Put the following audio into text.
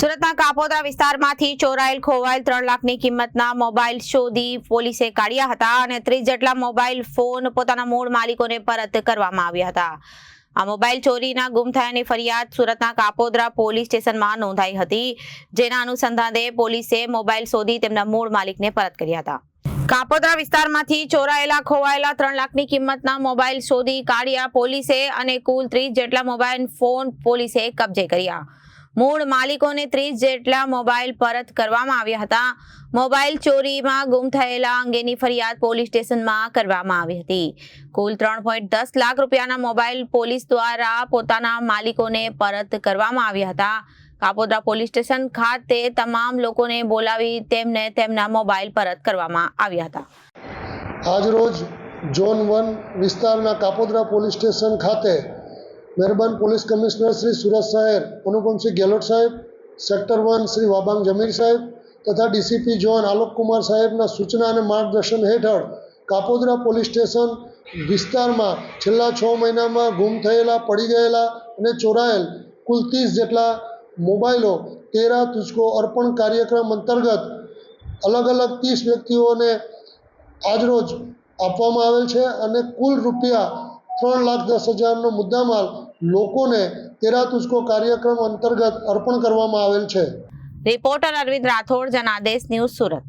સુરતના કાપોદ્રા વિસ્તારમાંથી ચોરાયેલ ખોવાયેલ ત્રણ લાખની કિંમતના મોબાઈલ શોધી પોલીસે કાઢ્યા હતા અને ત્રીસ જેટલા મોબાઈલ ફોન પોતાના મૂળ માલિકોને પરત કરવામાં આવ્યા હતા. આ મોબાઈલ ચોરીના ગુમ થયાની ફરિયાદ સુરતના કાપોદ્રા પોલીસ સ્ટેશનમાં નોંધાઈ હતી, જેના અનુસંધાને પોલીસે મોબાઈલ શોધી તેમના મૂળ માલિકને પરત કર્યા હતા. કાપોદ્રા વિસ્તારમાંથી ચોરાયેલા ખોવાયેલા ત્રણ લાખની કિંમતના મોબાઈલ શોધી કાઢ્યા પોલીસે અને કુલ ત્રીસ જેટલા મોબાઈલ ફોન પોલીસે કબજે કર્યા. મૂળ માલિકોને ત્રીસ જેટલા મોબાઈલ પરત કરવામાં આવ્યા હતા. મોબાઈલ ચોરીમાં ગુમ થયેલા અંગેની ફરિયાદ પોલીસ સ્ટેશનમાં કરવામાં આવી હતી. કુલ ત્રણ દસ લાખ રૂપિયાના મોબાઈલ પોલીસ દ્વારા પોતાના માલિકોને પરત કરવામાં આવ્યા હતા. કાપોદ્રા પોલીસ સ્ટેશન ખાતે તમામ લોકોને બોલાવી તેમને તેમના મોબાઈલ પરત કરવામાં આવ્યા હતા. આજરોજ ઝોન વન વિસ્તારના કાપોદ્રા પોલીસ સ્ટેશન ખાતે મહેરબાન પોલીસ કમિશનર શ્રી સુરત શહેર અનુપમસિંહ ગેહલોત સાહેબ, સેક્ટર વન શ્રી વાબાંગ જમીર સાહેબ તથા ડીસીપી ઝોન આલોકકુમાર સાહેબના સૂચના અને માર્ગદર્શન હેઠળ કાપોદ્રા પોલીસ સ્ટેશન વિસ્તારમાં છેલ્લા છ મહિનામાં ગુમ થયેલા, પડી ગયેલા અને ચોરાયેલ કુલ ત્રીસ જેટલા મોબાઈલો તેરા તુજકો અર્પણ કાર્યક્રમ અંતર્ગત અલગ અલગ ત્રીસ વ્યક્તિઓને આજરોજ આપવામાં આવેલ છે અને કુલ રૂપિયા ત્રણ લાખ દસ હજારનો મુદ્દામાલ લોકોને તેરા તુજકો કાર્યક્રમ અંતર્ગત અર્પણ કરવામાં આવેલ છે. Reporter Arvind Rathod, Janadesh news Surat.